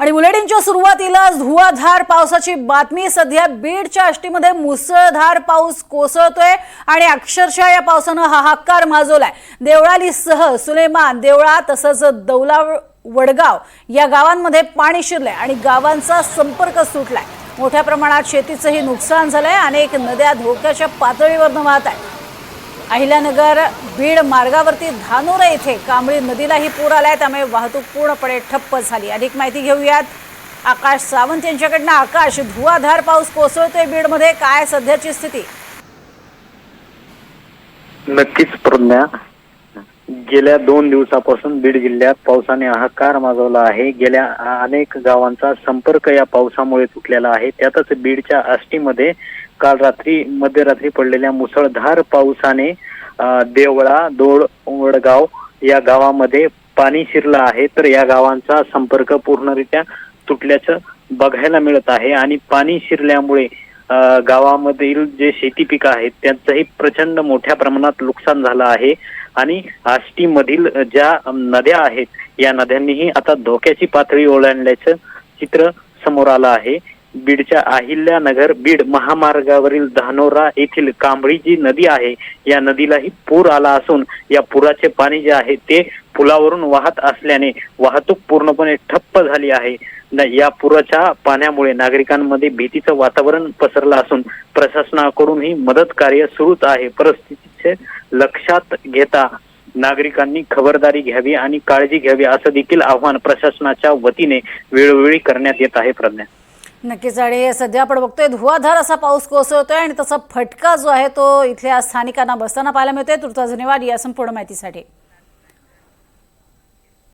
आणि बुलेटिनच्या सुरुवातीला धुवाधार पावसाची बातमी सध्या बीडच्या आष्टीमध्ये मुसळधार पाऊस कोसळतोय आणि अक्षरशः या पावसानं हाहाकार माजवलाय. देवळालीसह सुलेमान देवळा तसंच दौला वडगाव या गावांमध्ये पाणी शिरलंय आणि गावांचा संपर्क सुटलाय. मोठ्या प्रमाणात शेतीचंही नुकसान झालंय. अनेक नद्या धोक्याच्या पातळीवरनं वाहत आहेत. अहिल्यानगर बीड मार्गावरती धानोरा येथे कांबळी नदीलाही पूर आलाय त्यामुळे वाहतूक पूर्णपणे ठप्प झाली. अधिक माहिती घेऊयात. आकाश सावंत यांच्याकडनं आकाश धुवाधार पाऊस कोसळतोय बीडमध्ये. काय सध्याची स्थिती? नक्कीच प्रज्ञा गेल्या दोन दिवसापासून बीड जिल्ह्यात पावसाने हाहाकार माजवला आहे. गेल्या अनेक गावांचा संपर्क या पावसामुळे तुटलेला आहे. त्यातच बीडच्या आष्टीमध्ये काल रात्री मध्यरात्री पडलेल्या मुसळधार पावसाने देवळा दोड वडगाव या गावामध्ये पाणी शिरलं आहे. तर या गावांचा संपर्क पूर्णरित्या तुटल्याचं बघायला मिळत आहे आणि पाणी शिरल्यामुळे गावामधील जे शेती पिकं आहेत त्यांचंही प्रचंड मोठ्या प्रमाणात नुकसान झालं आहे. आणि आष्टीमधील ज्या नद्या आहेत या नद्यांनीही आता धोक्याची पातळी ओलांडल्याचं चित्र समोर आलं आहे. बीडच्या अहिल्यानगर बीड महामार्गावरील धानोरा येथील कांबळी जी नदी आहे. या नदीलाही पूर आला असून या पुराचे पाणी जे आहे ते पुलावरून वाहत असल्याने वाहतूक पूर्णपणे ठप्प झाली आहे. या पुराच्या पाण्यामुळे नागरिकांमध्ये भीतीचं वातावरण पसरलं असून प्रशासनाकडूनही मदत कार्य सुरूच आहे. परिस्थितीचे लक्षात घेता नागरिकांनी खबरदारी घ्यावी आणि काळजी घ्यावी असं देखील आव्हान प्रशासनाच्या वतीने वेळोवेळी करण्यात येत आहे प्रज्ञा. नक्कीच. आणि सध्या आपण बघतोय धुवाधार असा पाऊस कोसळतोय आणि त्याचा फटका जो आहे तो इथल्या स्थानिकांना बसताना पाहायला मिळतोय. तुर्तास धन्यवाद या संपूर्ण माहितीसाठी.